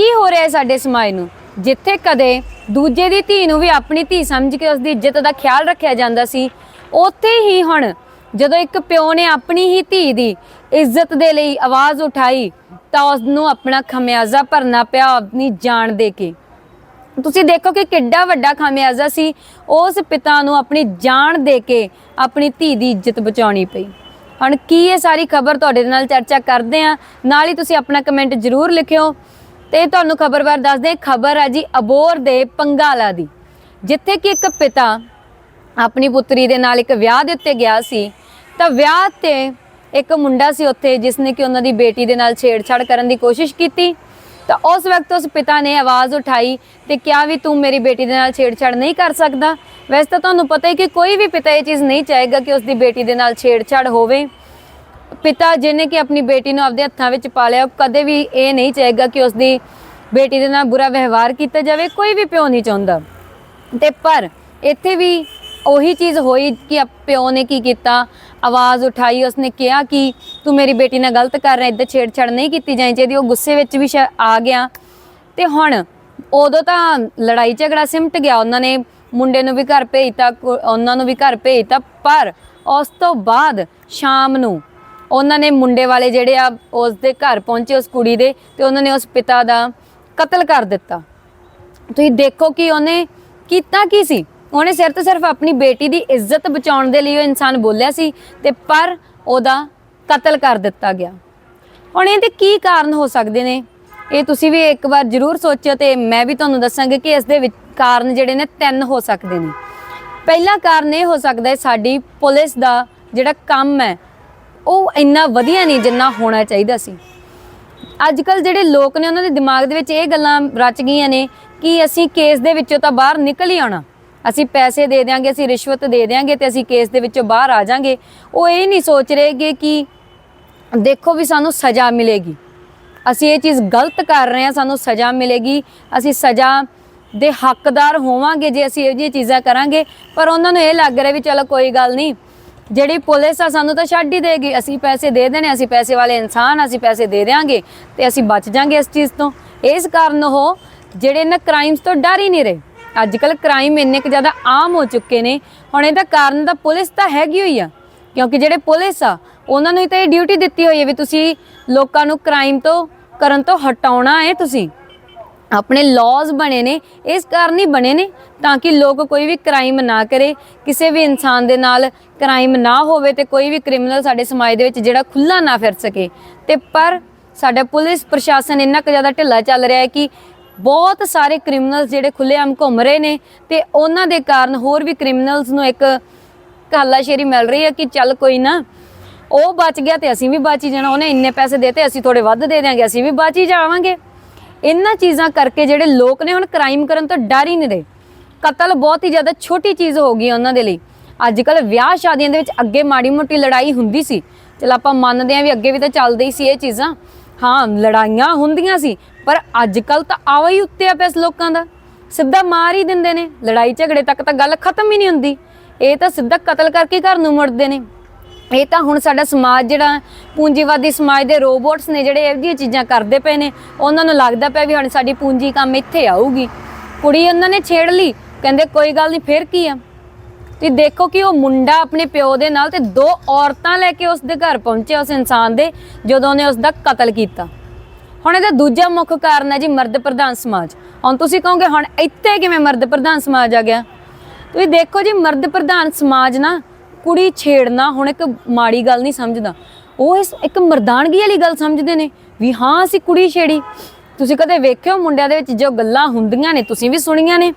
ਕੀ ਹੋ ਰਿਹਾ ਹੈ ਸਾਡੇ ਸਮਾਜ ਨੂੰ? ਜਿੱਥੇ ਕਦੇ ਦੂਜੇ ਦੀ ਧੀ ਨੂੰ ਵੀ ਆਪਣੀ ਧੀ ਸਮਝ ਕੇ ਉਸ ਦੀ ਇੱਜ਼ਤ ਦਾ ਖਿਆਲ ਰੱਖਿਆ ਜਾਂਦਾ ਸੀ, ਉੱਥੇ ਹੀ ਹੁਣ ਜਦੋਂ ਇੱਕ ਪਿਓ ਨੇ ਆਪਣੀ ਹੀ ਧੀ ਦੀ ਇੱਜ਼ਤ ਦੇ ਲਈ ਆਵਾਜ਼ ਉਠਾਈ, ਤਾਂ ਉਸ ਨੂੰ ਆਪਣਾ ਖਮਿਆਜ਼ਾ ਭਰਨਾ ਪਿਆ ਆਪਣੀ ਜਾਨ ਦੇ ਕੇ। ਤੁਸੀਂ ਦੇਖੋ ਕਿ ਕਿੱਡਾ ਵੱਡਾ ਖਾਮਿਆਜ਼ਾ ਸੀ, ਉਸ ਪਿਤਾ ਨੂੰ ਆਪਣੀ ਜਾਨ ਦੇ ਕੇ ਆਪਣੀ ਧੀ ਦੀ ਇੱਜ਼ਤ ਬਚਾਉਣੀ ਪਈ। ਹੁਣ ਕੀ ਇਹ ਸਾਰੀ ਖਬਰ ਤੁਹਾਡੇ ਨਾਲ ਚਰਚਾ ਕਰਦੇ ਆ ਨਾਲ ਹੀ ਤੁਸੀਂ ਆਪਣਾ ਕਮੈਂਟ ਜ਼ਰੂਰ ਲਿਖਿਓ। ਤੇ ਤੁਹਾਨੂੰ ਖਬਰ ਬਾਰੇ ਦੱਸਦੇ ਖਬਰ ਹੈ ਜੀ ਅਬੋਰ ਦੇ ਪੰਗਾਲਾ ਦੀ, ਜਿੱਥੇ ਕਿ ਇੱਕ ਪਿਤਾ ਆਪਣੀ ਪੁੱਤਰੀ ਦੇ ਨਾਲ ਇੱਕ ਵਿਆਹ ਦੇ ਉੱਤੇ ਗਿਆ ਸੀ। ਤਾਂ ਵਿਆਹ ਤੇ ਇੱਕ ਮੁੰਡਾ ਸੀ ਉੱਥੇ ਜਿਸ ਨੇ ਕਿ ਉਹਨਾਂ ਦੀ ਬੇਟੀ ਦੇ ਨਾਲ ਛੇੜਛਾੜ ਕਰਨ ਦੀ ਕੋਸ਼ਿਸ਼ ਕੀਤੀ। ਤਾਂ ਉਸ ਵਕਤ ਉਸ ਪਿਤਾ ਨੇ ਆਵਾਜ਼ ਉਠਾਈ ਤੇ ਕਿਹਾ ਵੀ ਤੂੰ ਮੇਰੀ ਬੇਟੀ ਦੇ ਨਾਲ ਛੇੜਛਾੜ ਨਹੀਂ ਕਰ ਸਕਦਾ। ਵੈਸੇ ਤਾਂ ਤੁਹਾਨੂੰ ਪਤਾ ਹੈ ਕਿ ਕੋਈ ਵੀ ਪਿਤਾ ਇਹ ਚੀਜ਼ ਨਹੀਂ ਚਾਹੇਗਾ ਕਿ ਉਸ ਦੀ ਬੇਟੀ ਦੇ ਨਾਲ ਛੇੜਛਾੜ ਹੋਵੇ। ਪਿਤਾ ਜਿਹਨੇ ਕਿ ਆਪਣੀ ਬੇਟੀ ਨੂੰ ਆਪਦੇ ਹੱਥਾਂ ਵਿੱਚ ਪਾਲਿਆ ਉਹ ਕਦੇ ਵੀ ਇਹ ਨਹੀਂ ਚਾਹੇਗਾ ਕਿ ਉਸ ਦੀ ਬੇਟੀ ਦੇ ਨਾਲ ਬੁਰਾ ਵਿਵਹਾਰ ਕੀਤਾ ਜਾਵੇ, ਕੋਈ ਵੀ ਪਿਓ ਨਹੀਂ ਚਾਹੁੰਦਾ। ਤੇ ਪਰ ਇੱਥੇ ਵੀ ਉਹੀ ਚੀਜ਼ ਹੋਈ ਕਿ ਪਿਓ ਨੇ ਕੀ ਕੀਤਾ? ਆਵਾਜ਼ ਉਠਾਈ, ਉਸਨੇ ਕਿਹਾ ਕਿ ਤੂੰ ਮੇਰੀ ਬੇਟੀ ਨਾਲ ਗਲਤ ਕਰ ਰਿਹਾ ਇੱਦਾਂ ਛੇੜਛਾੜ ਨਹੀਂ ਕੀਤੀ ਜਾਣੀ ਚਾਹੀਦੀ, ਉਹ ਗੁੱਸੇ ਵਿੱਚ ਵੀ ਸ਼ਾ- ਆ ਗਿਆ। ਤੇ ਹੁਣ ਉਦੋਂ ਤਾਂ ਲੜਾਈ ਝਗੜਾ ਸਿਮਟ ਗਿਆ, ਉਹਨਾਂ ਨੇ ਮੁੰਡੇ ਨੂੰ ਵੀ ਘਰ ਭੇਜਤਾ, ਕੁ- ਉਹਨਾਂ ਨੂੰ ਵੀ ਘਰ ਭੇਜਤਾ, ਪਰ ਉਸ ਤੋਂ ਬਾਅਦ ਸ਼ਾਮ ਨੂੰ ਉਹਨਾਂ ਨੇ ਮੁੰਡੇ ਵਾਲੇ ਜਿਹੜੇ ਆ, ਉਸ ਦੇ ਘਰ ਪਹੁੰਚੇ ਉਸ ਕੁੜੀ ਦੇ ਤੇ ਉਹਨਾਂ ਨੇ ਉਸ ਪਿਤਾ ਦਾ ਕਤਲ ਕਰ ਦਿੱਤਾ। ਤੁਸੀਂ ਦੇਖੋ ਕਿ ਉਹਨੇ ਕੀਤਾ ਕੀ ਸੀ? ਉਹਨੇ ਸਿਰ ਤੇ ਸਿਰਫ ਆਪਣੀ ਬੇਟੀ ਦੀ ਇੱਜ਼ਤ ਬਚਾਉਣ ਦੇ ਲਈ ਉਹ ਇਨਸਾਨ ਬੋਲਿਆ ਸੀ ਤੇ ਪਰ ਉਹਦਾ ਕਤਲ ਕਰ ਦਿੱਤਾ ਗਿਆ। ਹੁਣ ਇਹਦੇ ਕੀ ਕਾਰਨ ਹੋ ਸਕਦੇ ਨੇ? ਇਹ ਤੁਸੀਂ ਵੀ ਇੱਕ ਵਾਰ ਜ਼ਰੂਰ ਸੋਚਿਓ ਤੇ ਮੈਂ ਵੀ ਤੁਹਾਨੂੰ ਦੱਸਾਂਗੀ ਕਿ ਇਸ ਦੇ ਵਿੱਚ ਕਾਰਨ ਜਿਹੜੇ ਨੇ ਤਿੰਨ ਹੋ ਸਕਦੇ ਨੇ। ਪਹਿਲਾ ਕਾਰਨ ਇਹ ਹੋ ਸਕਦਾ ਹੈ ਸਾਡੀ ਪੁਲਿਸ ਦਾ ਜਿਹੜਾ ਕੰਮ ਹੈ ਉਹ ਇੰਨਾ ਵਧੀਆ ਨਹੀਂ ਜਿੰਨਾ ਹੋਣਾ ਚਾਹੀਦਾ ਸੀ। ਅੱਜ ਕੱਲ ਜਿਹੜੇ ਲੋਕ ਨੇ ਉਹਨਾਂ ਦੇ ਦਿਮਾਗ ਦੇ ਵਿੱਚ ਇਹ ਗੱਲਾਂ ਰਚ ਗਈਆਂ ਨੇ ਕਿ ਅਸੀਂ ਕੇਸ ਦੇ ਵਿੱਚੋਂ ਤਾਂ ਬਾਹਰ ਨਿਕਲ ਹੀ ਆਉਣਾ। ਅਸੀਂ ਪੈਸੇ ਦੇ ਦਿਆਂਗੇ, ਅਸੀਂ ਰਿਸ਼ਵਤ ਦੇ ਦਿਆਂਗੇ ਤੇ ਅਸੀਂ ਕੇਸ ਦੇ ਵਿੱਚੋਂ ਬਾਹਰ ਆ ਜਾਾਂਗੇ। ਉਹ ਇਹ ਨਹੀਂ ਸੋਚ ਰਹੇਗੇ ਕਿ ਦੇਖੋ ਵੀ ਸਾਨੂੰ ਸਜ਼ਾ ਮਿਲੇਗੀ। ਅਸੀਂ ਇਹ ਚੀਜ਼ ਗਲਤ ਕਰ ਰਹੇ ਹਾਂ, ਸਾਨੂੰ ਸਜ਼ਾ ਮਿਲੇਗੀ। ਅਸੀਂ ਸਜ਼ਾ ਦੇ ਹੱਕਦਾਰ ਹੋਵਾਂਗੇ ਜੇ ਅਸੀਂ ਇਹ ਜਿਹੀਆਂ ਚੀਜ਼ਾਂ ਕਰਾਂਗੇ। ਪਰ ਉਹਨਾਂ ਨੂੰ ਇਹ ਲੱਗ ਰਿਹਾ ਵੀ ਚਲੋ ਕੋਈ ਗੱਲ ਨਹੀਂ ਜਿਹੜੀ ਪੁਲਿਸ ਆ, ਸਾਨੂੰ ਤਾਂ ਛੱਡ ਹੀ ਦੇਗੀ। ਅਸੀਂ ਪੈਸੇ ਦੇ ਦੇਣੇ, ਅਸੀਂ ਪੈਸੇ ਵਾਲੇ ਇਨਸਾਨ ਅਸੀਂ ਪੈਸੇ ਦੇ ਦਿਆਂਗੇ ਤੇ ਅਸੀਂ ਬਚ ਜਾਾਂਗੇ ਇਸ ਚੀਜ਼ ਤੋਂ। ਇਸ ਕਾਰਨ ਉਹ ਜਿਹੜੇ ਇਹਨਾਂ ਕ੍ਰਾਈਮਸ ਤੋਂ ਡਰ ਹੀ ਨਹੀਂ ਰਹੇ। ਅੱਜ ਕੱਲ ਕ੍ਰਾਈਮ ਇੰਨੇ ਕੁ ਜ਼ਿਆਦਾ ਆਮ ਹੋ ਚੁੱਕੇ ਨੇ। ਹੁਣ ਇਹਦਾ ਕਾਰਨ ਤਾਂ ਪੁਲਿਸ ਤਾਂ ਹੈਗੀ ਹੋਈ ਆ। ਕਿਉਂਕਿ ਜਿਹੜੇ ਪੁਲਿਸ ਆ, ਉਹਨਾਂ ਨੂੰ ਤਾਂ ਇਹ ਡਿਊਟੀ ਦਿੱਤੀ ਹੋਈ ਹੈ ਵੀ ਤੁਸੀਂ ਲੋਕਾਂ ਨੂੰ ਕ੍ਰਾਈਮ ਤੋਂ, ਕਰਨ ਤੋਂ ਹਟਾਉਣਾ ਹੈ ਤੁਸੀਂ। ਆਪਣੇ ਲਾਜ਼ ਬਣੇ ਨੇ, ਇਸ ਕਾਰਨ ਹੀ ਬਣੇ ਨੇ, ਤਾਂ ਕਿ ਲੋਕ ਕੋਈ ਵੀ ਕ੍ਰਾਈਮ ਨਾ ਕਰੇ, ਕਿਸੇ ਵੀ ਇਨਸਾਨ ਦੇ ਨਾਲ ਕ੍ਰਾਈਮ ਨਾ ਹੋਵੇ ਤੇ ਕੋਈ ਵੀ ਕ੍ਰਿਮੀਨਲ ਸਾਡੇ ਸਮਾਜ ਦੇ ਵਿੱਚ ਜਿਹੜਾ ਖੁੱਲਾ ਨਾ ਫਿਰ ਸਕੇ। ਤੇ ਪਰ ਸਾਡਾ ਪੁਲਿਸ ਪ੍ਰਸ਼ਾਸਨ ਇੰਨਾ ਕੁ ਜ਼ਿਆਦਾ ਢਿੱਲਾ ਚੱਲ ਰਿਹਾ ਹੈ ਕਿ ਬਹੁਤ ਸਾਰੇ ਕ੍ਰਿਮੀਨਲਸ ਜਿਹੜੇ ਖੁੱਲੇਆਮ ਘੁੰਮ ਰਹੇ ਨੇ ਤੇ ਉਹਨਾਂ ਦੇ ਕਾਰਨ ਹੋਰ ਵੀ ਕ੍ਰਿਮੀਨਲਸ ਨੂੰ ਇੱਕ ਕਾਲਾਸ਼ੇਰੀ ਮਿਲ ਰਹੀ ਹੈ ਕਿ ਚੱਲ ਕੋਈ ਨਾ, ਉਹ ਬਚ ਗਿਆ ਤੇ ਅਸੀਂ ਵੀ ਬਚ ਹੀ ਜਾਣਾ, ਉਹਨੇ ਇੰਨੇ ਪੈਸੇ ਦੇਤੇ ਅਸੀਂ ਥੋੜੇ ਵੱਧ ਦੇ ਦਿਆਂਗੇ, ਅਸੀਂ ਵੀ ਬਚ ਹੀ ਜਾਵਾਂਗੇ। ਇਹਨਾਂ ਚੀਜ਼ਾਂ ਕਰਕੇ ਜਿਹੜੇ ਲੋਕ ਨੇ ਹੁਣ ਕ੍ਰਾਈਮ ਕਰਨ ਤੋਂ ਡਰ ਹੀ ਨਹੀਂ ਰਹੇ। ਕਤਲ ਬਹੁਤ ਹੀ ਜ਼ਿਆਦਾ ਛੋਟੀ ਚੀਜ਼ ਹੋ ਗਈ ਉਹਨਾਂ ਦੇ ਲਈ। ਅੱਜ ਕੱਲ ਵਿਆਹ ਸ਼ਾਦੀਆਂ ਦੇ ਵਿੱਚ ਅੱਗੇ ਮਾੜੀ ਮੋਟੀ ਲੜਾਈ ਹੁੰਦੀ ਸੀ। ਚਲ ਆਪਾਂ ਮੰਨਦੇ ਆਂ ਵੀ ਅੱਗੇ ਵੀ ਤਾਂ ਚੱਲਦੇ ਹੀ ਸੀ ਇਹ ਚੀਜ਼ਾਂ। ਹਾਂ, ਲੜਾਈਆਂ ਹੁੰਦੀਆਂ ਸੀ, ਪਰ ਅੱਜ ਕੱਲ ਤਾਂ ਆਵਾ ਹੀ ਉੱਤੇ ਆ ਪਿਆ ਲੋਕਾਂ ਦਾ। ਸਿੱਧਾ ਮਾਰ ਹੀ ਦਿੰਦੇ ਨੇ। ਲੜਾਈ ਝਗੜੇ ਤੱਕ ਤਾਂ ਗੱਲ ਖਤਮ ਹੀ ਨਹੀਂ ਹੁੰਦੀ। ਇਹ ਤਾਂ ਸਿੱਧਾ ਕਤਲ ਕਰਕੇ ਘਰ ਨੂੰ ਮੁੜਦੇ ਨੇ। ਇਹ ਤਾਂ ਹੁਣ ਸਾਡਾ ਸਮਾਜ ਜਿਹੜਾ ਪੂੰਜੀਵਾਦੀ ਸਮਾਜ ਦੇ ਰੋਬੋਟਸ ਨੇ ਜਿਹੜੇ ਇਹ ਜਿਹੀਆਂ ਚੀਜ਼ਾਂ ਕਰਦੇ ਪਏ ਨੇ, ਉਹਨਾਂ ਨੂੰ ਲੱਗਦਾ ਪਿਆ ਵੀ ਹੁਣ ਸਾਡੀ ਪੂੰਜੀ ਕੰਮ ਇੱਥੇ ਆਊਗੀ। ਕੁੜੀ ਉਹਨਾਂ ਨੇ ਛੇੜ ਲਈ, ਕਹਿੰਦੇ ਕੋਈ ਗੱਲ ਨਹੀਂ, ਫੇਰ ਕੀ ਆ? ਤੇ ਦੇਖੋ ਕਿ ਉਹ ਮੁੰਡਾ ਆਪਣੇ ਪਿਓ ਦੇ ਨਾਲ ਤੇ ਦੋ ਔਰਤਾਂ ਲੈ ਕੇ ਉਸ ਦੇ ਘਰ ਪਹੁੰਚਿਆ ਉਸ ਇਨਸਾਨ ਦੇ, ਜਦੋਂ ਉਹਨੇ ਉਸ ਦਾ ਕਤਲ ਕੀਤਾ। ਹੁਣ ਇਹਦਾ ਦੂਜਾ ਮੁੱਖ ਕਾਰਨ ਹੈ ਜੀ ਮਰਦ ਪ੍ਰਧਾਨ ਸਮਾਜ। ਹੁਣ ਤੁਸੀਂ ਕਹੋਗੇ, ਹੁਣ ਇੱਥੇ ਕਿਵੇਂ ਮਰਦ ਪ੍ਰਧਾਨ ਸਮਾਜ ਆ ਗਿਆ? ਤੁਸੀਂ ਦੇਖੋ ਜੀ ਮਰਦ ਪ੍ਰਧਾਨ ਸਮਾਜ ਨਾ ਕੁੜੀ ਛੇੜਨਾ ਹੁਣ ਇੱਕ ਮਾੜੀ ਗੱਲ ਨਹੀਂ ਸਮਝਦਾ। ਉਹ ਇਸ ਇੱਕ ਮਰਦਾਨਗੀ ਵਾਲੀ ਗੱਲ ਸਮਝਦੇ ਨੇ ਵੀ ਹਾਂ, ਅਸੀਂ ਕੁੜੀ ਛੇੜੀ। ਤੁਸੀਂ ਕਦੇ ਵੇਖਿਓ ਮੁੰਡਿਆਂ ਦੇ ਵਿੱਚ ਜੋ ਗੱਲਾਂ ਹੁੰਦੀਆਂ ਨੇ, ਤੁਸੀਂ ਵੀ ਸੁਣੀਆਂ ਨੇ।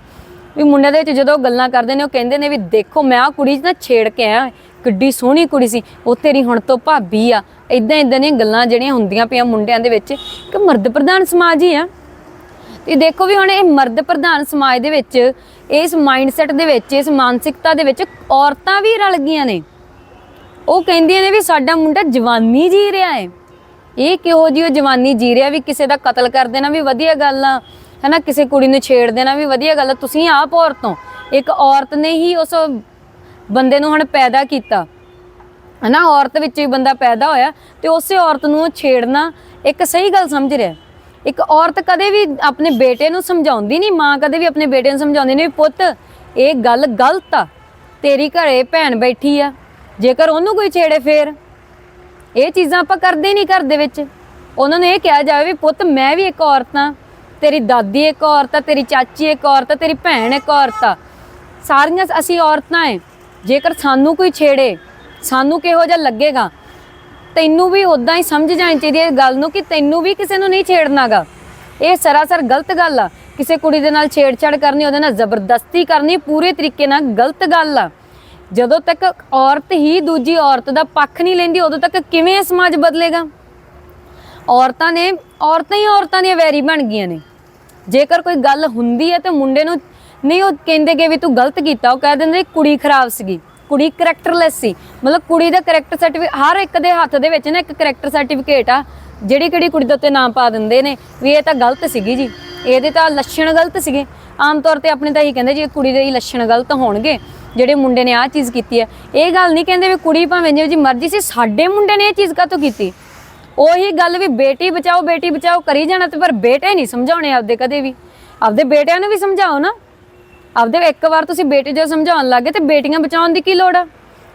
ਵੀ ਮੁੰਡਿਆਂ ਦੇ ਵਿੱਚ ਜਦੋਂ ਗੱਲਾਂ ਕਰਦੇ ਨੇ, ਉਹ ਕਹਿੰਦੇ ਨੇ ਵੀ ਦੇਖੋ, ਮੈਂ ਆ ਕੁੜੀ ਨਾ ਛੇੜ ਕੇ ਆਇਆ। ਕਿੱਡੀ ਸੋਹਣੀ ਕੁੜੀ ਸੀ। ਉਹ ਤੇਰੀ ਹੁਣ ਤੋਂ ਭਾਬੀ ਆ। ਇਦਾਂ ਇਦਾਂ ਦੀਆਂ ਗੱਲਾਂ ਜਿਹੜੀਆਂ ਹੁੰਦੀਆਂ ਪਈਆਂ ਮੁੰਡਿਆਂ ਦੇ ਵਿੱਚ। ਕਿ ਮਰਦ ਪ੍ਰਧਾਨ ਸਮਾਜ ਹੀ ਆ। ਤੇ ਦੇਖੋ ਵੀ ਹੁਣ ਇਹ ਮਰਦ ਪ੍ਰਧਾਨ ਸਮਾਜ ਦੇ ਵਿੱਚ ਇਸ ਮਾਈਂਡਸੈਟ ਦੇ ਵਿੱਚ, ਇਸ ਮਾਨਸਿਕਤਾ ਦੇ ਵਿੱਚ ਔਰਤਾਂ ਵੀ ਰਲ ਗਈਆਂ ਨੇ। ਉਹ ਕਹਿੰਦੀਆਂ ਨੇ ਵੀ ਸਾਡਾ ਮੁੰਡਾ ਜਵਾਨੀ ਜੀ ਰਿਹਾ ਹੈ। ਇਹ ਕਿਹੋ ਜਿਹੀ ਉਹ ਜਵਾਨੀ ਜੀ ਰਿਹਾ ਵੀ ਕਿਸੇ ਦਾ ਕਤਲ ਕਰ ਦੇਣਾ ਵੀ ਵਧੀਆ ਗੱਲ ਆ, ਹੈਨਾ? ਕਿਸੇ ਕੁੜੀ ਨੂੰ ਛੇੜ ਦੇਣਾ ਵੀ ਵਧੀਆ ਗੱਲ ਆ। ਤੁਸੀਂ ਆਪ ਔਰਤੋਂ ਇੱਕ ਔਰਤ ਨੇ ਹੀ ਉਸ ਬੰਦੇ ਨੂੰ ਹੁਣ ਪੈਦਾ ਕੀਤਾ। ਹਨਾ? ਔਰਤ ਵਿੱਚ ਹੀ ਬੰਦਾ ਪੈਦਾ ਹੋਇਆ ਤੇ ਉਸੇ ਔਰਤ ਨੂੰ ਉਹ ਛੇੜਨਾ ਇੱਕ ਸਹੀ ਗੱਲ ਸਮਝ ਰਿਹਾ। ਇੱਕ ਔਰਤ ਕਦੇ ਵੀ ਆਪਣੇ ਬੇਟੇ ਨੂੰ ਸਮਝਾਉਂਦੀ ਨਹੀਂ, ਮਾਂ ਕਦੇ ਵੀ ਆਪਣੇ ਬੇਟੇ ਨੂੰ ਸਮਝਾਉਂਦੀ ਨਹੀਂ ਵੀ ਪੁੱਤ, ਇਹ ਗੱਲ ਗਲਤ ਆ, ਤੇਰੀ ਘਰੇ ਭੈਣ ਬੈਠੀ ਆ, ਜੇਕਰ ਉਹਨੂੰ ਕੋਈ ਛੇੜੇ ਫੇਰ। ਇਹ ਚੀਜ਼ਾਂ ਆਪਾਂ ਕਰਦੇ ਨਹੀਂ ਘਰ ਦੇ ਵਿੱਚ। ਉਹਨਾਂ ਨੂੰ ਇਹ ਕਿਹਾ ਜਾਵੇ ਵੀ, ਪੁੱਤ, ਮੈਂ ਵੀ ਇੱਕ ਔਰਤ ਆ, ਤੇਰੀ ਦਾਦੀ ਇੱਕ ਔਰਤ ਆ, ਤੇਰੀ ਚਾਚੀ ਇੱਕ ਔਰਤ ਆ, ਤੇਰੀ ਭੈਣ ਇੱਕ ਔਰਤ ਆ। ਸਾਰੀਆਂ ਅਸੀਂ ਔਰਤਾਂ ਐ ਜੇਕਰ ਸਾਨੂੰ ਕੋਈ ਛੇੜੇ, ਸਾਨੂੰ ਕਿਹੋ ਜਿਹਾ ਲੱਗੇਗਾ ਤੈਨੂੰ ਵੀ ਉਦਾਂ ਹੀ ਸਮਝ ਜਾਣੀ ਚਾਹੀਦੀ ਹੈ ਗੱਲ ਨੂੰ ਕਿ ਤੈਨੂੰ ਵੀ ਕਿਸੇ ਨੂੰ ਨਹੀਂ ਛੇੜਨਾਗਾ। ਇਹ ਸਰਾਸਰ ਗਲਤ ਗੱਲ ਆ। ਕਿਸੇ ਕੁੜੀ ਦੇ ਨਾਲ ਛੇੜਛਾੜ ਕਰਨੀ, ਉਹਦੇ ਨਾਲ ਜ਼ਬਰਦਸਤੀ ਕਰਨੀ, ਪੂਰੇ ਤਰੀਕੇ ਨਾਲ ਗਲਤ ਗੱਲ ਆ। ਜਦੋਂ ਤੱਕ ਔਰਤ ਹੀ ਦੂਜੀ ਔਰਤ ਦਾ ਪੱਖ ਨਹੀਂ ਲੈਂਦੀ, ਉਦੋਂ ਤੱਕ ਕਿਵੇਂ ਸਮਾਜ ਬਦਲੇਗਾ? ਔਰਤਾਂ ਨੇ, ਔਰਤਾਂ ਹੀ ਔਰਤਾਂ ਦੀਆਂ ਵੈਰੀ ਬਣ ਗਈਆਂ ਨੇ। ਜੇਕਰ ਕੋਈ ਗੱਲ ਹੁੰਦੀ ਹੈ ਤੇ ਮੁੰਡੇ ਨੂੰ ਨਹੀਂ, ਉਹ ਕਹਿੰਦੇ ਕਿ ਵੀ ਤੂੰ ਗਲਤ ਕੀਤਾ, ਉਹ ਕਹਿ ਦਿੰਦੇ, ਕੁੜੀ ਖਰਾਬ ਸੀਗੀ। ਕੁੜੀ ਕਰੈਕਟਰਲੈਸ ਸੀ। ਮਤਲਬ ਕੁੜੀ ਦਾ ਕਰੈਕਟਰ ਸਰਟੀਫਿਕੇਟ ਹਰ ਇੱਕ ਦੇ ਹੱਥ ਦੇ ਵਿੱਚ ਨਾ ਇੱਕ ਕਰੈਕਟਰ ਸਰਟੀਫਿਕੇਟ ਆ, ਜਿਹੜੀ ਕਿਹੜੀ ਕੁੜੀ ਦੇ ਉੱਤੇ ਨਾਮ ਪਾ ਦਿੰਦੇ ਨੇ। ਵੀ ਇਹ ਤਾਂ ਗਲਤ ਸੀਗੀ ਜੀ। ਇਹਦੇ ਤਾਂ ਲੱਛਣ ਗਲਤ ਸੀਗੇ। ਆਮ ਤੌਰ ਤੇ ਆਪਣੇ ਤਾਂ ਇਹੀ ਕਹਿੰਦੇ ਜੀ ਕੁੜੀ ਦੇ ਹੀ ਲੱਛਣ ਗਲਤ ਹੋਣਗੇ। ਜਿਹੜੇ ਮੁੰਡੇ ਨੇ ਆਹ ਚੀਜ਼ ਕੀਤੀ ਹੈ। ਇਹ ਗੱਲ ਨਹੀਂ ਕਹਿੰਦੇ ਵੀ ਕੁੜੀ ਭਾਵੇਂ ਜਿਹੋ ਜੀ ਮਰਜ਼ੀ ਸੀ, ਸਾਡੇ ਮੁੰਡੇ ਨੇ ਇਹ ਚੀਜ਼ ਕਾਹਤੋਂ ਕੀਤੀ? ਉਹੀ ਗੱਲ ਵੀ ਬੇਟੀ ਬਚਾਓ ਬੇਟੀ ਬਚਾਓ ਕਰੀ ਜਾਣਾ ਤੇ ਪਰ ਬੇਟੇ ਨਹੀਂ ਸਮਝਾਉਣੇ ਆਪਦੇ ਕਦੇ ਵੀ। ਆਪਦੇ ਬੇਟਿਆਂ ਨੂੰ ਵੀ ਸਮਝਾਓ ਨਾ। ਆਪਦੇ ਇੱਕ ਵਾਰ ਤੁਸੀਂ ਬੇਟੇ ਜੋ ਸਮਝਾਉਣ ਲੱਗੇ ਤੇ ਬੇਟੀਆਂ ਬਚਾਉਣ ਦੀ ਕੀ ਲੋੜ ਆ?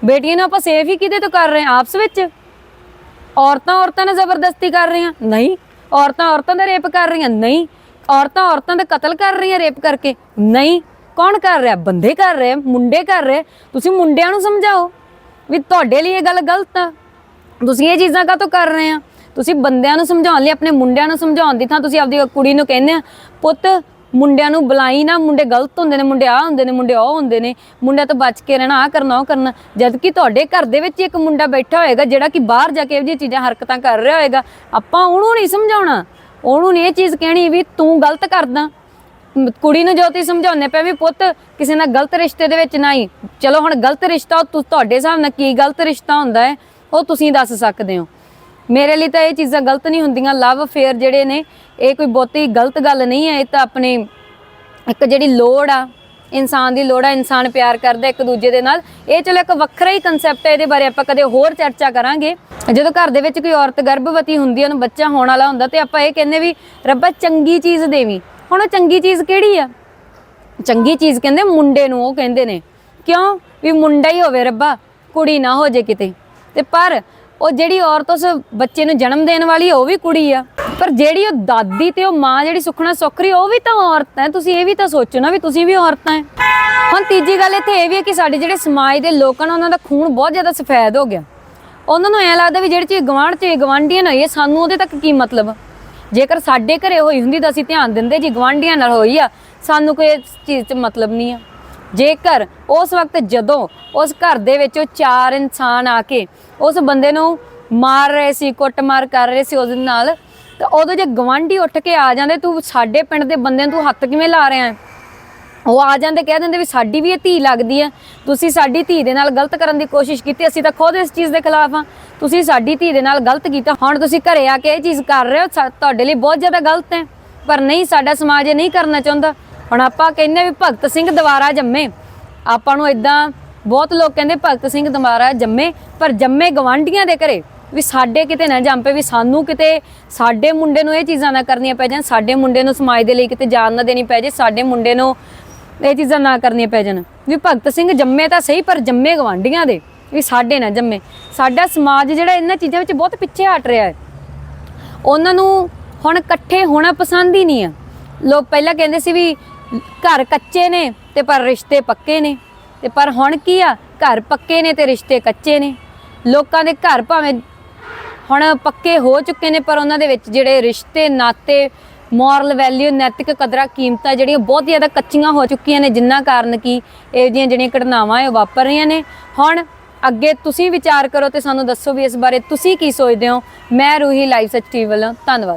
ਬੇਟੀਆਂ ਨੂੰ ਆਪਾਂ ਸੇਫ ਹੀ ਕਿਹਦੇ ਤੋਂ ਕਰ ਰਹੇ ਹਾਂ? ਆਪਸ ਵਿੱਚ? ਔਰਤਾਂ ਔਰਤਾਂ ਨਾਲ ਜ਼ਬਰਦਸਤੀ ਕਰ ਰਹੀਆਂ? ਨਹੀਂ। ਔਰਤਾਂ ਔਰਤਾਂ ਦਾ ਰੇਪ ਕਰ ਰਹੀਆਂ? ਨਹੀਂ। ਔਰਤਾਂ ਔਰਤਾਂ ਦਾ ਕਤਲ ਕਰ ਰਹੀਆਂ ਰੇਪ ਕਰਕੇ? ਨਹੀਂ। ਕੌਣ ਕਰ ਰਿਹਾ? ਬੰਦੇ ਕਰ ਰਹੇ ਮੁੰਡੇ ਕਰ ਰਹੇ ਤੁਸੀਂ ਮੁੰਡਿਆਂ ਨੂੰ ਸਮਝਾਓ ਵੀ ਤੁਹਾਡੇ ਲਈ ਇਹ ਗੱਲ ਗਲਤ ਆ। ਤੁਸੀਂ ਇਹ ਚੀਜ਼ਾਂ ਕਾਹਤੋਂ ਕਰ ਰਹੇ ਆ? ਤੁਸੀਂ ਬੰਦਿਆਂ ਨੂੰ ਸਮਝਾਉਣ ਲਈ, ਆਪਣੇ ਮੁੰਡਿਆਂ ਨੂੰ ਸਮਝਾਉਣ ਦੀ ਥਾਂ ਤੁਸੀਂ ਆਪਦੀ ਕੁੜੀ ਨੂੰ ਕਹਿੰਦੇ ਆ, ਪੁੱਤ ਮੁੰਡਿਆਂ ਨੂੰ ਬੁਲਾਈ ਨਾ, ਮੁੰਡੇ ਗਲਤ ਹੁੰਦੇ ਨੇ, ਮੁੰਡੇ ਆ ਹੁੰਦੇ ਨੇ, ਮੁੰਡੇ ਉਹ ਹੁੰਦੇ ਨੇ, ਮੁੰਡਿਆਂ ਤੋਂ ਬਚ ਕੇ ਰਹਿਣਾ ਆ ਕਰਨਾ, ਉਹ ਕਰਨਾ। ਜਦ ਕਿ ਤੁਹਾਡੇ ਘਰ ਦੇ ਵਿੱਚ ਇੱਕ ਮੁੰਡਾ ਬੈਠਾ ਹੋਏਗਾ, ਜਿਹੜਾ ਕਿ ਬਾਹਰ ਜਾ ਕੇ ਇਹੋ ਜਿਹੀਆਂ ਚੀਜ਼ਾਂ ਹਰਕਤਾਂ ਕਰ ਰਿਹਾ ਹੋਏਗਾ, ਆਪਾਂ ਉਹਨੂੰ ਨਹੀਂ ਸਮਝਾਉਣਾ। ਉਹਨੂੰ ਨਹੀਂ ਇਹ ਚੀਜ਼ ਕਹਿਣੀ ਵੀ ਤੂੰ ਗਲਤ ਕਰਦਾ। ਕੁੜੀ ਨੂੰ ਜੋ ਤੁਸੀਂ ਸਮਝਾਉਂਦੇ ਪਏ ਵੀ ਪੁੱਤ, ਕਿਸੇ ਨਾਲ ਗਲਤ ਰਿਸ਼ਤੇ ਦੇ ਵਿੱਚ ਨਹੀਂ ਚਲੋ ਹੁਣ ਗਲਤ ਰਿਸ਼ਤਾ ਤੁਹਾਡੇ ਹਿਸਾਬ ਨਾਲ ਕੀ ਗਲਤ ਰਿਸ਼ਤਾ ਹੁੰਦਾ ਹੈ, ਉਹ ਤੁਸੀਂ ਦੱਸ ਸਕਦੇ ਹੋ। ਮੇਰੇ ਲਈ ਤਾਂ ਇਹ ਚੀਜ਼ਾਂ ਗਲਤ ਨਹੀਂ ਹੁੰਦੀਆਂ। ਲਵ ਅਫੇਅਰ ਜਿਹੜੇ ਨੇ, ਇਹ ਕੋਈ ਬਹੁਤੀ ਗਲਤ ਗੱਲ ਨਹੀਂ ਹੈ। ਇਹ ਤਾਂ ਆਪਣੇ ਇੱਕ ਜਿਹੜੀ ਲੋੜ ਆ, ਇਨਸਾਨ ਦੀ ਲੋੜ ਆ, ਇਨਸਾਨ ਪਿਆਰ ਕਰਦਾ ਇੱਕ ਦੂਜੇ ਦੇ ਨਾਲ। ਇਹ ਚਲੋ ਇੱਕ ਵੱਖਰਾ ਹੀ ਕਨਸੈਪਟ ਹੈ, ਇਹਦੇ ਬਾਰੇ ਆਪਾਂ ਕਦੇ ਹੋਰ ਚਰਚਾ ਕਰਾਂਗੇ। ਜਦੋਂ ਘਰ ਦੇ ਵਿੱਚ ਕੋਈ ਔਰਤ ਗਰਭਵਤੀ ਹੁੰਦੀ ਹੈ ਉਹਨੂੰ ਬੱਚਾ ਹੋਣ ਵਾਲਾ ਹੁੰਦਾ, ਤੇ ਆਪਾਂ ਇਹ ਕਹਿੰਦੇ ਵੀ, ਰੱਬਾ ਚੰਗੀ ਚੀਜ਼ ਦੇਵੀ। ਹੁਣ ਉਹ ਚੰਗੀ ਚੀਜ਼ ਕਿਹੜੀ ਆ? ਚੰਗੀ ਚੀਜ਼ ਕਹਿੰਦੇ ਮੁੰਡੇ ਨੂੰ, ਉਹ ਕਹਿੰਦੇ ਨੇ। ਕਿਉਂ? ਵੀ ਮੁੰਡਾ ਹੀ ਹੋਵੇ ਰੱਬਾ, ਕੁੜੀ ਨਾ ਹੋ ਜੇ ਕਿਤੇ। ਤੇ ਪਰ ਉਹ ਜਿਹੜੀ ਔਰਤ ਉਸ ਬੱਚੇ ਨੂੰ ਜਨਮ ਦੇਣ ਵਾਲੀ ਆ, ਉਹ ਵੀ ਕੁੜੀ ਆ। ਪਰ ਜਿਹੜੀ ਉਹ ਦਾਦੀ ਤੇ ਉਹ ਮਾਂ ਜਿਹੜੀ ਸੁਖਣਾ ਸੁੱਖ ਰਹੀ ਉਹ ਵੀ ਤਾਂ ਔਰਤ ਹੈ ਤੁਸੀਂ ਇਹ ਵੀ ਤਾਂ ਸੋਚੋ ਨਾ ਵੀ ਤੁਸੀਂ ਵੀ ਔਰਤਾਂ ਹੈ ਹੁਣ ਤੀਜੀ ਗੱਲ ਇੱਥੇ ਇਹ ਵੀ ਹੈ ਕਿ ਸਾਡੇ ਜਿਹੜੇ ਸਮਾਜ ਦੇ ਲੋਕਾਂ ਨੇ ਉਹਨਾਂ ਦਾ ਖੂਨ ਬਹੁਤ ਜ਼ਿਆਦਾ ਸਫੈਦ ਹੋ ਗਿਆ। ਉਹਨਾਂ ਨੂੰ ਐ ਲੱਗਦਾ ਵੀ ਜਿਹੜੀ ਚੀਜ਼ ਗਵਾਂਢ ਚ ਗਵਾਂਢੀਆਂ ਨਾਲ ਹੋਈ ਹੈ ਸਾਨੂੰ ਉਹਦੇ ਤੱਕ ਕੀ ਮਤਲਬ? ਜੇਕਰ ਸਾਡੇ ਘਰੇ ਹੋਈ ਹੁੰਦੀ ਤਾਂ ਅਸੀਂ ਧਿਆਨ ਦਿੰਦੇ ਜੀ ਗਵਾਂਢੀਆਂ ਨਾਲ ਹੋਈ ਆ ਸਾਨੂੰ ਕੋਈ ਇਸ ਚੀਜ਼ 'ਚ ਮਤਲਬ ਨਹੀਂ ਆ। ਜੇਕਰ ਉਸ ਵਕਤ ਜਦੋਂ ਉਸ ਘਰ ਦੇ ਵਿੱਚ ਉਹ ਚਾਰ ਇਨਸਾਨ ਆ ਕੇ ਉਸ ਬੰਦੇ ਨੂੰ ਮਾਰ ਰਹੇ ਸੀ, ਕੁੱਟਮਾਰ ਕਰ ਰਹੇ ਸੀ ਉਹਦੇ ਨਾਲ, ਤਾਂ ਉਦੋਂ ਜੇ ਗਵਾਂਢੀ ਉੱਠ ਕੇ ਆ ਜਾਂਦੇ, ਤੂੰ ਸਾਡੇ ਪਿੰਡ ਦੇ ਬੰਦੇ ਨੂੰ ਤੂੰ ਹੱਥ ਕਿਵੇਂ ਲਾ ਰਿਹਾ ਹੈ? ਉਹ ਆ ਜਾਂਦੇ, ਕਹਿ ਦਿੰਦੇ ਵੀ ਸਾਡੀ ਵੀ ਇਹ ਧੀ ਲੱਗਦੀ ਹੈ। ਤੁਸੀਂ ਸਾਡੀ ਧੀ ਦੇ ਨਾਲ ਗਲਤ ਕਰਨ ਦੀ ਕੋਸ਼ਿਸ਼ ਕੀਤੀ, ਅਸੀਂ ਤਾਂ ਖੁਦ ਇਸ ਚੀਜ਼ ਦੇ ਖਿਲਾਫ ਆ ਤੁਸੀਂ ਸਾਡੀ ਧੀ ਦੇ ਨਾਲ ਗਲਤ ਕੀਤਾ, ਹੁਣ ਤੁਸੀਂ ਘਰੇ ਆ ਕੇ ਇਹ ਚੀਜ਼ ਕਰ ਰਹੇ ਹੋ, ਸਾ- ਤੁਹਾਡੇ ਲਈ ਬਹੁਤ ਜ਼ਿਆਦਾ ਗਲਤ ਹੈ। ਪਰ ਨਹੀਂ, ਸਾਡਾ ਸਮਾਜ ਇਹ ਨਹੀਂ ਕਰਨਾ ਚਾਹੁੰਦਾ। ਹੁਣ ਆਪਾਂ ਕਹਿੰਦੇ ਵੀ ਭਗਤ ਸਿੰਘ ਦੁਬਾਰਾ ਜੰਮੇ। ਆਪਾਂ ਨੂੰ ਇਦਾਂ ਬਹੁਤ ਲੋਕ ਕਹਿੰਦੇ ਭਗਤ ਸਿੰਘ ਦੁਬਾਰਾ ਜੰਮੇ, ਪਰ ਜੰਮੇ ਗਵਾਂਢੀਆਂ ਦੇ ਘਰੇ ਵੀ ਸਾਡੇ ਕਿਤੇ ਨਾ ਜੰਮ ਪਏ, ਵੀ ਸਾਨੂੰ ਕਿਤੇ ਸਾਡੇ ਮੁੰਡੇ ਨੂੰ ਇਹ ਚੀਜ਼ਾਂ ਨਾ ਕਰਨੀਆਂ ਪੈ ਜਾਣ, ਸਾਡੇ ਮੁੰਡੇ ਨੂੰ ਸਮਾਜ ਦੇ ਲਈ ਕਿਤੇ ਜਾਨ ਨਾ ਦੇਣੀ ਪੈ ਜੇ, ਸਾਡੇ ਮੁੰਡੇ ਨੂੰ ਇਹ ਚੀਜ਼ਾਂ ਨਾ ਕਰਨੀਆਂ ਪੈ ਜਾਣ। ਵੀ ਭਗਤ ਸਿੰਘ ਜੰਮੇ ਤਾਂ ਸਹੀ, ਪਰ ਜੰਮੇ ਗਵਾਂਢੀਆਂ ਦੇ ਵੀ ਸਾਡੇ ਨਾ ਜੰਮੇ। ਸਾਡਾ ਸਮਾਜ ਜਿਹੜਾ ਇਹਨਾਂ ਚੀਜ਼ਾਂ ਵਿੱਚ ਬਹੁਤ ਪਿੱਛੇ ਹਟ ਰਿਹਾ ਹੈ। ਉਹਨਾਂ ਨੂੰ ਹੁਣ ਇਕੱਠੇ ਹੋਣਾ ਪਸੰਦ ਹੀ ਨਹੀਂ ਆ। ਲੋਕ ਪਹਿਲਾਂ ਕਹਿੰਦੇ ਸੀ ਵੀ ਘਰ ਕੱਚੇ ਨੇ ਤੇ ਪਰ ਰਿਸ਼ਤੇ ਪੱਕੇ ਨੇ। ਤੇ ਪਰ ਹੁਣ ਕੀ ਆ? ਘਰ ਪੱਕੇ ਨੇ ਤੇ ਰਿਸ਼ਤੇ ਕੱਚੇ ਨੇ। ਲੋਕਾਂ ਦੇ ਘਰ ਭਾਵੇਂ ਹੁਣ ਪੱਕੇ ਹੋ ਚੁੱਕੇ ਨੇ, ਪਰ ਉਹਨਾਂ ਦੇ ਵਿੱਚ ਜਿਹੜੇ ਰਿਸ਼ਤੇ, ਨਾਤੇ ਮੋਰਲ ਵੈਲਿਊ ਨੈਤਿਕ ਕਦਰਾਂ, ਕੀਮਤਾਂ ਜਿਹੜੀਆਂ ਬਹੁਤ ਜ਼ਿਆਦਾ ਕੱਚੀਆਂ ਹੋ ਚੁੱਕੀਆਂ ਨੇ, ਜਿੰਨਾ ਕਾਰਨ ਕਿ ਇਹ ਜਿਹੀਆਂ ਜਿਹੜੀਆਂ ਘਟਨਾਵਾਂ ਇਹ ਵਾਪਰ ਰਹੀਆਂ ਨੇ। ਹੁਣ ਅੱਗੇ ਤੁਸੀਂ ਵਿਚਾਰ ਕਰੋ ਤੇ ਸਾਨੂੰ ਦੱਸੋ ਵੀ ਇਸ ਬਾਰੇ ਤੁਸੀਂ ਕੀ ਸੋਚਦੇ ਹੋ। ਮੈਂ ਰੂਹੀ ਲਾਈਵ ਸੱਚ ਟੀਵੀ ਵੱਲੋਂ। ਧੰਨਵਾਦ।